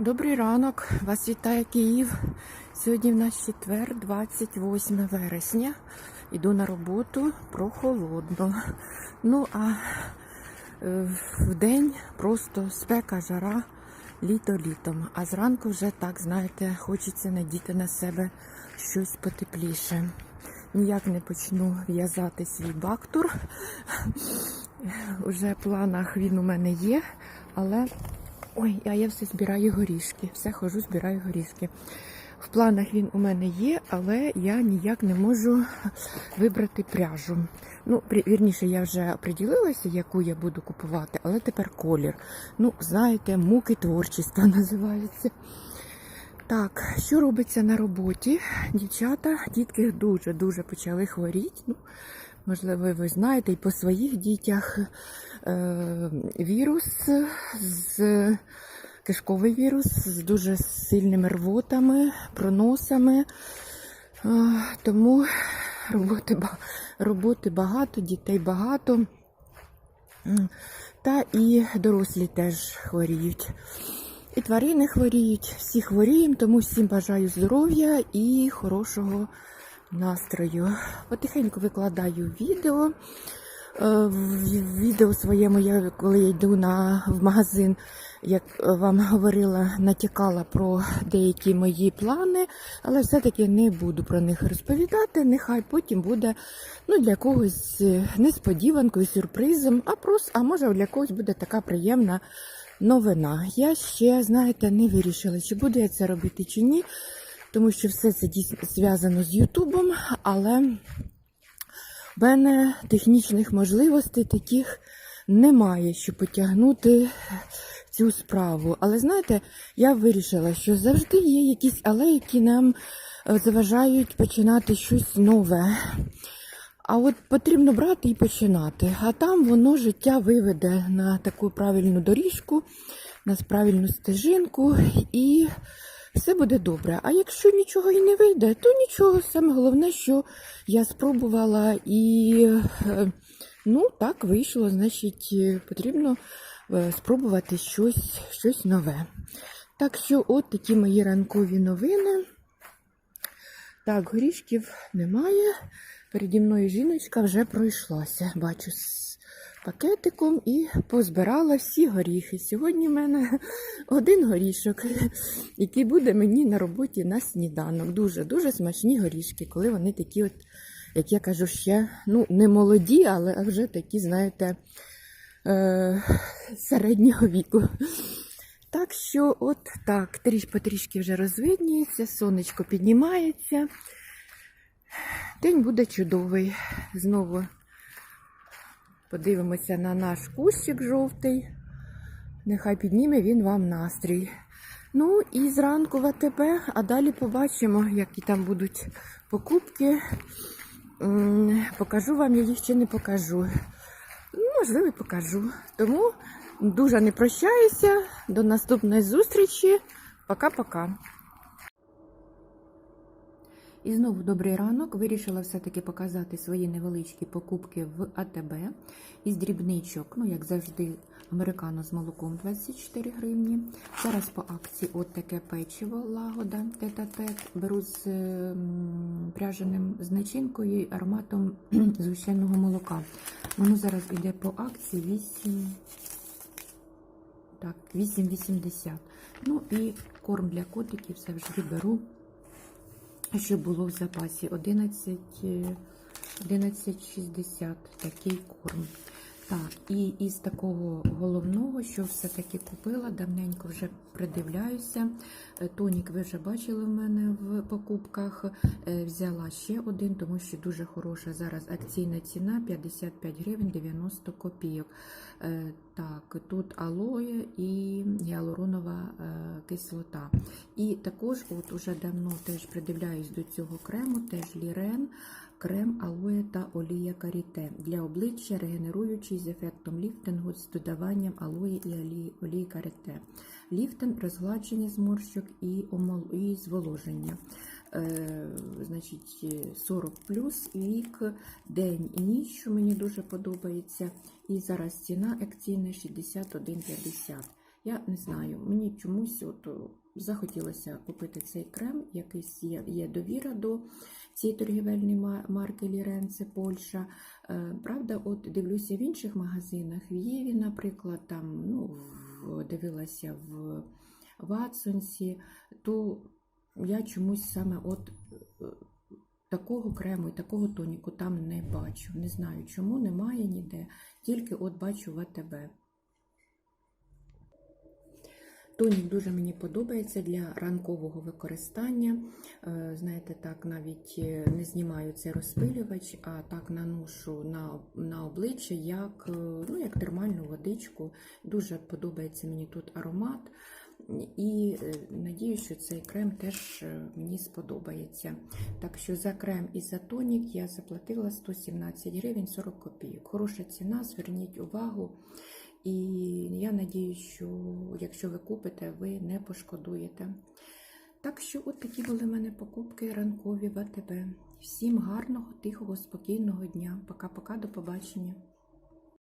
Добрий ранок, вас вітає Київ. Сьогодні в нас четвер, 28 вересня. Іду на роботу прохолодно. Ну а е, в день просто спека, жара, літо літом. А зранку вже так, знаєте, хочеться надіти на себе щось потепліше. Ніяк не почну в'язати свій бактур. Уже в планах він у мене є, але Ой, а я все збираю горішки. Все хожу, збираю горішки. В планах він у мене є, але я ніяк не можу вибрати пряжу. Ну, вірніше, я вже оприділилася, яку я буду купувати, але тепер колір. Ну, знаєте, муки творчіства називаються. Так, що робиться на роботі? Дівчата, дітки дуже-дуже почали хворіти. Ну, можливо, ви знаєте, і по своїх дітях е, вірус з кишковий вірус з дуже сильними рвотами, проносами. Е, тому роботи, роботи багато, дітей багато. Та і дорослі теж хворіють. І тварини хворіють, всі хворіємо, тому всім бажаю здоров'я і хорошого настрою. Потихеньку викладаю відео. Е, відео своєму, я, коли я йду на, в магазин, як вам говорила, натякала про деякі мої плани, але все-таки не буду про них розповідати. Нехай потім буде ну, для когось несподіванкою, сюрпризом, а просто, а може для когось буде така приємна новина. Я ще, знаєте, не вирішила, чи буду я це робити чи ні, тому що все це дійсно зв'язано з Ютубом, але в мене технічних можливостей таких немає, щоб потягнути цю справу. Але знаєте, я вирішила, що завжди є якісь алеї, які нам е, заважають починати щось нове. А от потрібно брати і починати. А там воно життя виведе на таку правильну доріжку, на правильну стежинку, і все буде добре. А якщо нічого і не вийде, то нічого. Саме головне, що я спробувала і е, ну так вийшло, значить, е, потрібно е, спробувати щось, щось нове. Так що, от такі мої ранкові новини. Так, горішків немає. Переді мною жіночка вже пройшлася. Бачу пакетиком і позбирала всі горіхи. Сьогодні в мене один горішок, який буде мені на роботі на сніданок. Дуже-дуже смачні горішки, коли вони такі, от, як я кажу, ще ну, не молоді, але вже такі, знаєте, е- середнього віку. Так що, от так, тріш потрішки вже розвиднюється, сонечко піднімається. День буде чудовий. Знову подивимося на наш кущик жовтий. Нехай підніме він вам настрій. Ну і зранку в АТБ, а далі побачимо, які там будуть покупки. Покажу вам, я їх ще не покажу. Ну, Можливо, покажу. Тому дуже не прощаюся. До наступної зустрічі. Пока-пока. І знову добрий ранок. Вирішила все-таки показати свої невеличкі покупки в АТБ із дрібничок, ну, як завжди, американо з молоком 24 гривні. Зараз по акції от таке печиво лагода тет-а-тет. Беру з ем, пряженим з начинкою і ароматом згущеного молока. Воно зараз йде по акції 8. Так, 8,80. Ну і корм для котиків завжди беру що було в запасі 11, е, 11,60 такий корм. Так, і із такого головного, що все-таки купила, давненько вже придивляюся. Е, Тонік ви вже бачили в мене в покупках. Е, Взяла ще один, тому що дуже хороша зараз акційна ціна 55 гривень 90 копійок. Е, Так, тут алоє і гіалуронова кислота. І також, от уже давно теж придивляюсь до цього крему, теж лірен, крем алоє та олія каріте для обличчя, регенеруючий з ефектом ліфтингу з додаванням алої і олії, олії каріте. Ліфтинг, розгладження зморщок і, омол... і зволоження. Е, значить, 40 плюс вік, день і ніч, що мені дуже подобається. І зараз ціна акційна 61,50. Я не знаю, мені чомусь от е, захотілося купити цей крем, якийсь є, є довіра до цієї торгівельної марки Ліренце Польща. Е, Правда, от дивлюся в інших магазинах, в Єві, наприклад, там ну, дивилася в Ватсонсі, то я чомусь саме от е, такого крему і такого тоніку там не бачу. Не знаю, чому немає ніде, тільки от бачу в АТБ. Тонік дуже мені подобається для ранкового використання. Е, Знаєте, так навіть е, не знімаю цей розпилювач, а так наношу на, на обличчя як, е, ну, як термальну водичку. Дуже подобається мені тут аромат. І надію, що цей крем теж мені сподобається. Так що за крем і за тонік я заплатила 117 гривень 40 копійок. Хороша ціна, зверніть увагу. І я надію, що якщо ви купите, ви не пошкодуєте. Так що, от такі були в мене покупки ранкові в АТБ. Всім гарного, тихого, спокійного дня. Пока-пока, до побачення.